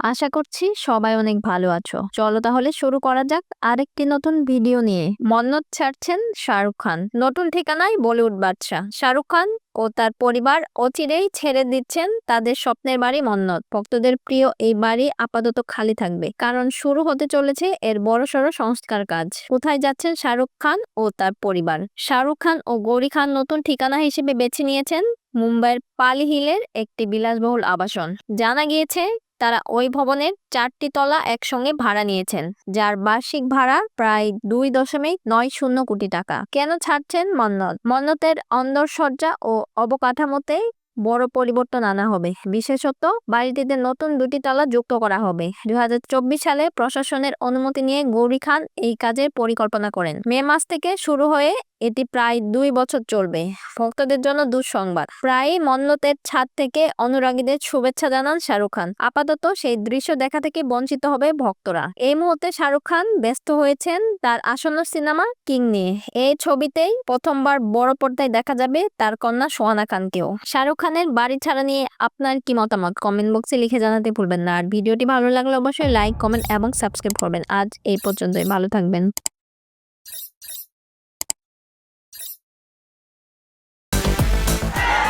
আশা করছি সবাই অনেক ভালো আছো। চলো তাহলে শুরু করা যাক আরেকটি নতুন ভিডিও নিয়ে। মন্নত ছাড়ছেন শাহরুখ খান। নতুন ঠিকানায় বলিউড বাদশাহ। শাহরুখ খান ও তার পরিবার অচিরেই ছেড়ে দিচ্ছেন তাদের স্বপ্নের বাড়ি মন্নত। ভক্তদের প্রিয় এই বাড়ি আপাতত খালি থাকবে। কারণ শুরু হতে চলেছে এর বড়সড় সংস্কার কাজ। কোথায় যাচ্ছেন শাহরুখ খান ও তার পরিবার? শাহরুখ খান ও গৌরী খান নতুন ঠিকানা হিসেবে বেছে নিয়েছেন মুম্বাইয়ের পালি হিলের একটি বিলাসবহুল আবাসন। জানা গিয়েছে তারা ওই ভবনের চারটি তলা একসঙ্গে ভাড়া নিয়েছেন, যার বার্ষিক ভাড়া প্রায় দুই দশমিক নয় শূন্য কোটি টাকা। কেন ছাড়ছেন মন্নত মন্নতের অন্দরসজ্জা ও অবকাঠামোতে বড় পরিবর্তন আনা হবে। বিশেষত বাড়িটিতে নতুন দুটি তলা যুক্ত করা হবে। দু হাজার চব্বিশ সালে প্রশাসনের অনুমতি নিয়ে গৌরী খান এই কাজের পরিকল্পনা করেন। মে মাস থেকে শুরু হয়ে এটি প্রায় দুই বছর চলবে। ভক্তদের জন্য দুঃসংবাদ। প্রায়ই মন্নতের ছাদ থেকে অনুরাগীদের শুভেচ্ছা জানান শাহরুখ খান। আপাতত সেই দৃশ্য দেখা থেকে বঞ্চিত হবে ভক্তরা। এই মুহূর্তে শাহরুখ খান ব্যস্ত হয়েছেন তার আসন্ন সিনেমা কিং নিয়ে। এই ছবিতেই প্রথমবার বড় পর্দায় দেখা যাবে তার কন্যা সোহানা খানকেও। শাহরুখ খানের বাড়ি ছাড়া নিয়ে আপনার কি মতামত? কমেন্ট বক্সে লিখে জানাতে ভুলবেন না। আর ভিডিওটি ভালো লাগলে অবশ্যই লাইক, কমেন্ট এবং সাবস্ক্রাইব করবেন। আজ এই পর্যন্তই। ভালো থাকবেন।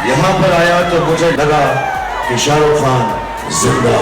यहाँ पर आया तो मुझे लगा कि शाहरुख खान ज़िंदा